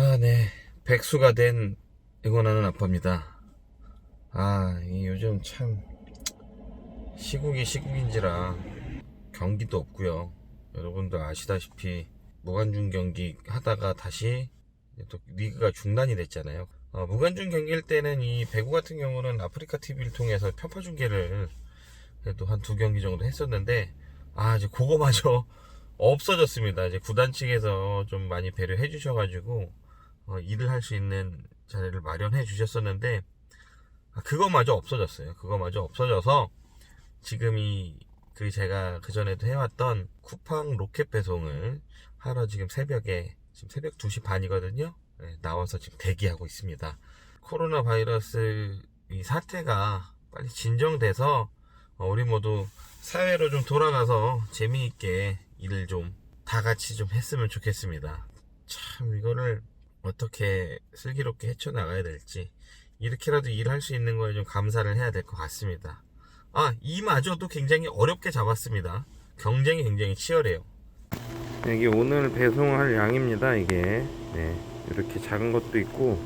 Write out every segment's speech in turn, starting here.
아, 네. 백수가 된 응원하는 아빠입니다. 아, 이 요즘 참 시국이 시국인지라 경기도 없고요. 여러분들 아시다시피 무관중 경기 하다가 다시 또 리그가 중단이 됐잖아요. 어, 무관중 경기일 때는 이 배구 같은 경우는 아프리카 TV를 통해서 편파 중계를 그래도 한 두 경기 정도 했었는데 아 이제 그거마저 없어졌습니다. 이제 구단 측에서 좀 많이 배려해 주셔가지고 어, 일을 할 수 있는 자리를 마련해 주셨었는데 아, 그거마저 없어졌어요. 그거마저 없어져서 지금 이 그 제가 그 전에도 해왔던 쿠팡 로켓 배송을 하러 지금 새벽에 지금 새벽 2시 반이거든요. 네, 나와서 지금 대기하고 있습니다. 코로나 바이러스 이 사태가 빨리 진정돼서 어, 우리 모두 사회로 좀 돌아가서 재미있게 일을 좀 다 같이 좀 했으면 좋겠습니다. 참 이거를 어떻게 슬기롭게 헤쳐나가야 될지 이렇게라도 일할 수 있는 거에 좀 감사를 해야 될 것 같습니다. 아, 이마저도 굉장히 어렵게 잡았습니다. 경쟁이 굉장히 치열해요. 이게 오늘 배송할 양입니다. 이게 네, 이렇게 작은 것도 있고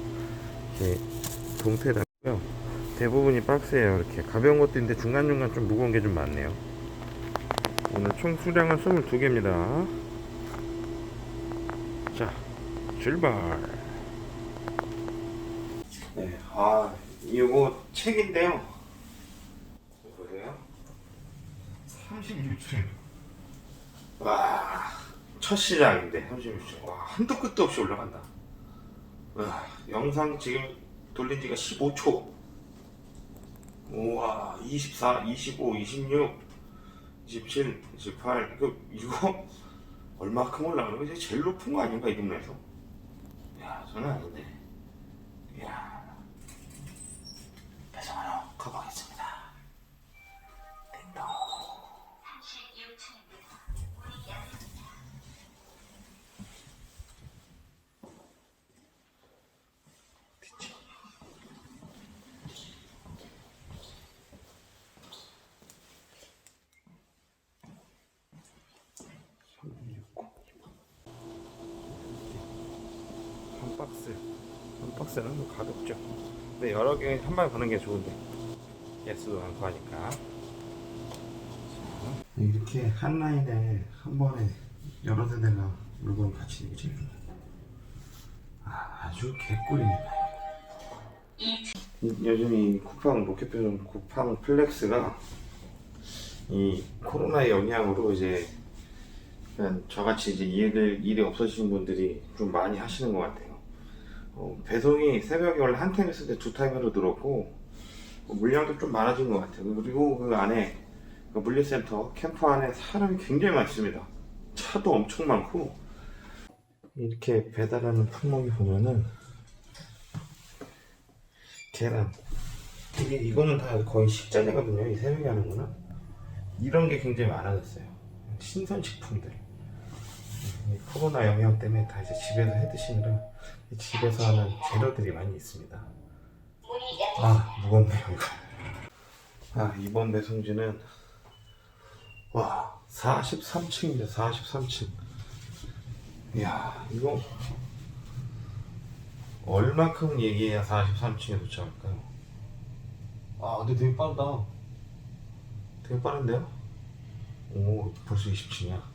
이렇게 동태다고요. 대부분이 박스예요. 이렇게 가벼운 것도 있는데 중간 중간 좀 무거운 게 좀 많네요. 오늘 총 수량은 22개입니다. 자, 출발. 네, 아, 이거 책인데요. 보세요. 36층. 와, 첫 시작인데 36층. 와, 한도 끝도 없이 올라간다. 와, 영상 지금 돌린 지가 15초. 우와, 24, 25, 26, 27, 28. 이거, 이거 얼마큼 올라가는 거지? 제일 높은 거 아닌가, 이 동네에서? 야, 저는 아닌데. 이야. 박스. 한 박스는 뭐 가볍죠. 근데 여러 개 한 번에 보는 게 좋은데. 개수도 많고 하니까. 이렇게 한 라인에 한 번에 여러 대대가 물건 같이 있는 게 제일 좋아요. 아, 아주 개꿀입니다. 요즘 이 쿠팡 로켓배송 쿠팡 플렉스가 이 코로나의 영향으로 이제 그냥 저같이 이제 일을 일이 없어지신 분들이 좀 많이 하시는 것 같아요. 어, 배송이 새벽에 원래 한 타임 했을 때 두 타임으로 들었고 어, 물량도 좀 많아진 것 같아요. 그리고 그 안에 그 물류센터 캠프 안에 사람이 굉장히 많습니다. 차도 엄청 많고 이렇게 배달하는 품목이 보면은 계란 이게 이거는 다 거의 식자재거든요. 이 새벽에 하는 거는 이런 게 굉장히 많아졌어요. 신선식품들. 이 코로나 영향 때문에 다 이제 집에서 해 드시느라 이 집에서 하는 재료들이 많이 있습니다. 아 무겁네요 이거. 아 이번 배송지는 와 43층입니다. 43층. 이야 이거 얼마큼 얘기해야 43층에 도착할까요? 아 근데 되게 빠르다. 되게 빠른데요? 오 벌써 20층이야.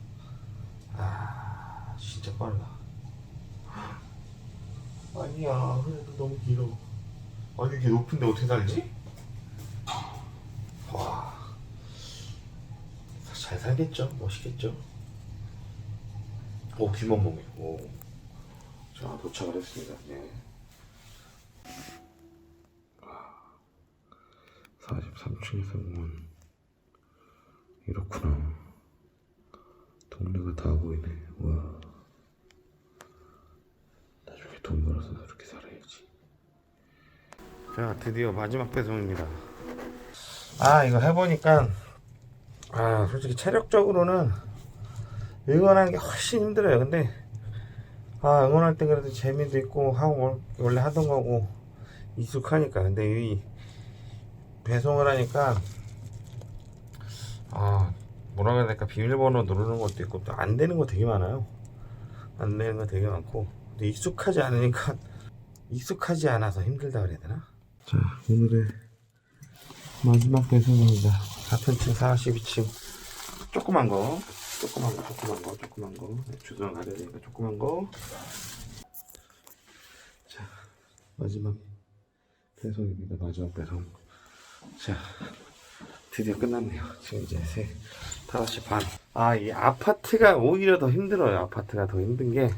아 진짜 빨라. 아니야 그래도 너무 길어. 아니 이게 높은데 어떻게 살지? 와 잘 살겠죠? 멋있겠죠? 오 귀멍멍해 오자 도착을 했습니다. 네. 43층에서 온 이렇구나 동네가 다 보이네. 와. 나중에 돈 벌어서 그렇게 살아야지. 자, 드디어 마지막 배송입니다. 아, 이거 해보니까, 아, 솔직히 체력적으로는 응원하는 게 훨씬 힘들어요. 근데, 아, 응원할 때 그래도 재미도 있고, 하고, 원래 하던 거고, 익숙하니까. 근데 이 배송을 하니까, 아, 뭐라 그래야 될까 비밀번호 누르는 것도 있고 또 안 되는 거 되게 많아요 안 되는 거 되게 많고 근데 익숙하지 않으니까 익숙하지 않아서 힘들다 그래야 되나? 자 오늘의 마지막 배송입니다. 같은 층 42층 조그만 거 조그만 거 조그만 거 조그만 거 네, 주소랑 가려야 되니까 조그만 거. 자 마지막 배송입니다. 마지막 배송. 자 드디어 끝났네요. 지금 이제 세 5시 반. 아, 이 아파트가 오히려 더 힘들어요. 아파트가 더 힘든 게,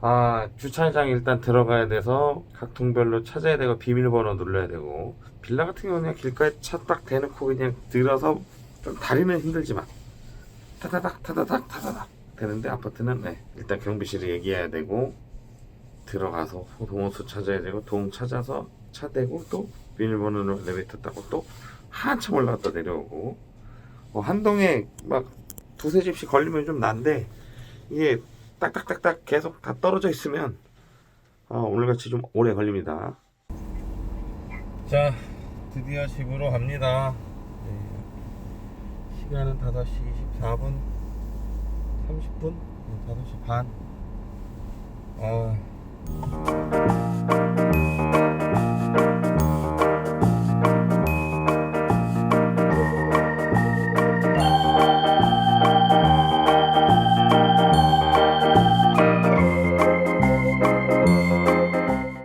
아, 주차장 일단 들어가야 돼서 각통별로 찾아야 되고 비밀번호 눌러야 되고, 빌라 같은 경우는 그냥 길가에 차 딱 대놓고 그냥 들어서 좀 다리는 힘들지만, 타다닥, 타다닥, 타다닥 되는데 아파트는 네, 일단 경비실에 얘기해야 되고, 들어가서 동호수 찾아야 되고, 동 찾아서 차 대고 또 비밀번호로 엘리베이터 타고 또 한참 올라갔다 내려오고. 뭐 한동에 막 두세 집씩 걸리면 좀 난데 이게 딱딱딱딱 계속 다 떨어져 있으면 어, 오늘같이 좀 오래 걸립니다. 자 드디어 집으로 갑니다. 네. 시간은 5시 24분 30분? 5시 반. 어...